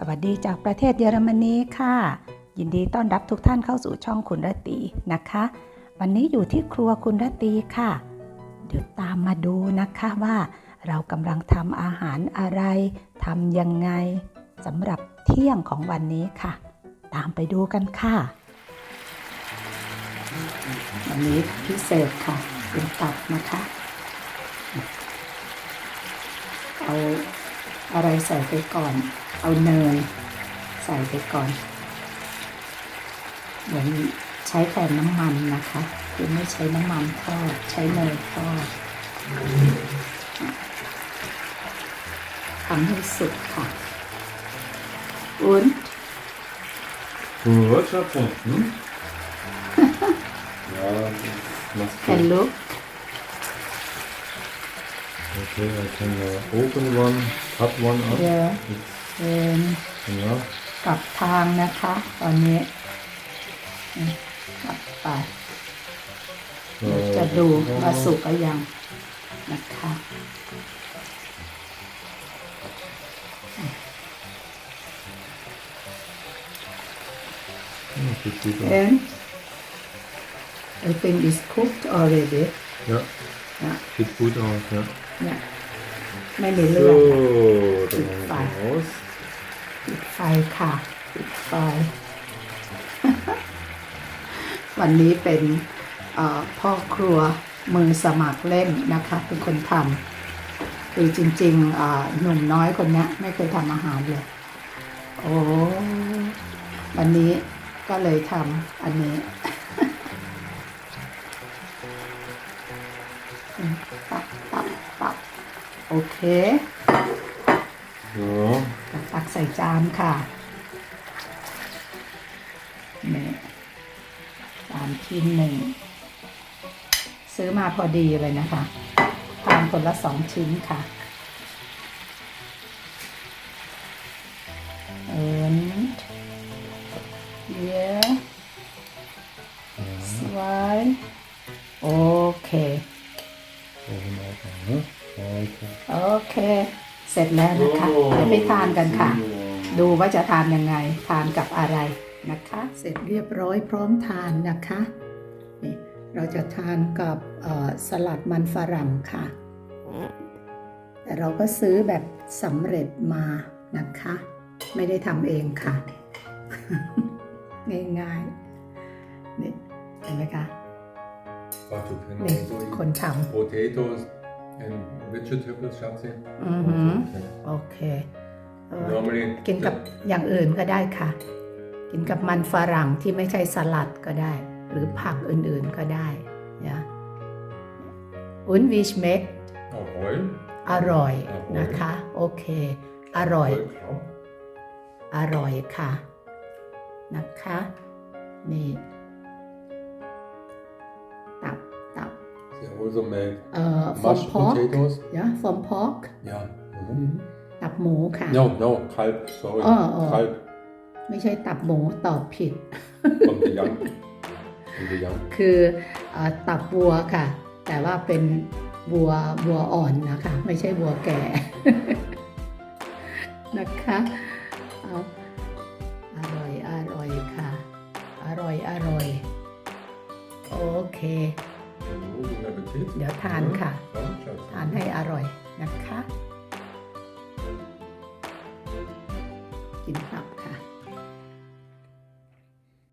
สวัสดีจากประเทศเยอรมนีค่ะ ยินดีต้อนรับทุกท่านเข้าสู่ช่องคุณรตีนะคะ วันนี้อยู่ที่ครัวคุณรตีค่ะ เดี๋ยวตามมาดูนะคะว่าเรากำลังทำอาหารอะไรทำยังไงสำหรับเที่ยงของวันนี้ค่ะ ตามไปดูกันค่ะ วันนี้พิเศษค่ะเป็นตับนะคะ เอาอะไรใส่ไปก่อน เอาเนยใส่ไปก่อนเหมือนใช้แทนน้ำมันนะคะ คือไม่ใช้น้ำมันทอดใช้เนยทอดทำให้สุกค่ะ und Gut, Schatz. Hm? ja, das machst du. can look Okay, I can uh, open one, cut one up. yeah It's, เป็น yeah. กลับทางนะคะ ตอนนี้อืมกลับไปเดี๋ยวจะดูว่าสุกหรือยังนะคะ Oh, sieht gut aus. and I think it's cooked already Ja, นะ sieht gut aus, ja. เนี่ยไม่มีเลือ So, ด dann machen wir Fein. es raus. ปิดไฟค่ะ ปิดไฟ วันนี้เป็นพ่อครัวมือสมัครเล่นนะคะ เป็นคนทำคือจริงๆหนุ่มน้อยคนนี้ไม่เคยทำอาหารเลย โอ้วันนี้ก็เลยทำอันนี้ตับตับตับโอเค So, ตัก ใส่จานค่ะนี่จานที่หนึ่ง ซื้อมาพอดีเลยนะคะ ทานคนละสองชิ้นค่ะ เสร็จแล้วนะคะเดี๋ยวไปทานกันค่ะ ดูว่าจะทานยังไง ทานกับอะไรนะคะ เสร็จเรียบร้อยพร้อมทานนะคะนี่เราจะทานกับเอ่อสลัดมันฝรั่งค่ะ แต่เราก็ซื้อแบบสำเร็จมานะคะ ไม่ได้ทำเองค่ะ ง่ายๆนี่เห็นไหมคะ But you can นี่ also eat คนท potatoes and vegetables, Schatzi. ำอือหือ Okay. โอเคเออ Normally, กินกับอย่างอื่นก็ได้ค่ะ กินกับมันฝรั่งที่ไม่ใช่สลัดก็ได้ หรือผักอื่นๆก็ได้นะอุนวิชเมก Ahoi. อร่อยอร่อยนะคะ โอเค อร่อย Ahoi, klar. อร่อยค่ะ นะคะ นี่ also make เอ่อ from mashed pork potatoes. ย from pork Ja. อื Mhm. มตับหมูค่ะ No, no, Kalb, sorry. Oh, oh. Kalb ไม่ใช่ตับหมูตอบผิด from the young. From the young. คือเออตับวัวค่ะ แต่ว่าเป็นวัววัวอ่อนนะคะ ไม่ใช่วัวแก่นะคะเอาอร่อยอร่อยค่ะ อร่อยอร่อย โอเค Oh, guten Appetit. เดี๋ยวทานค่ะ ทานให้อร่อยนะคะ กินตับค่ะ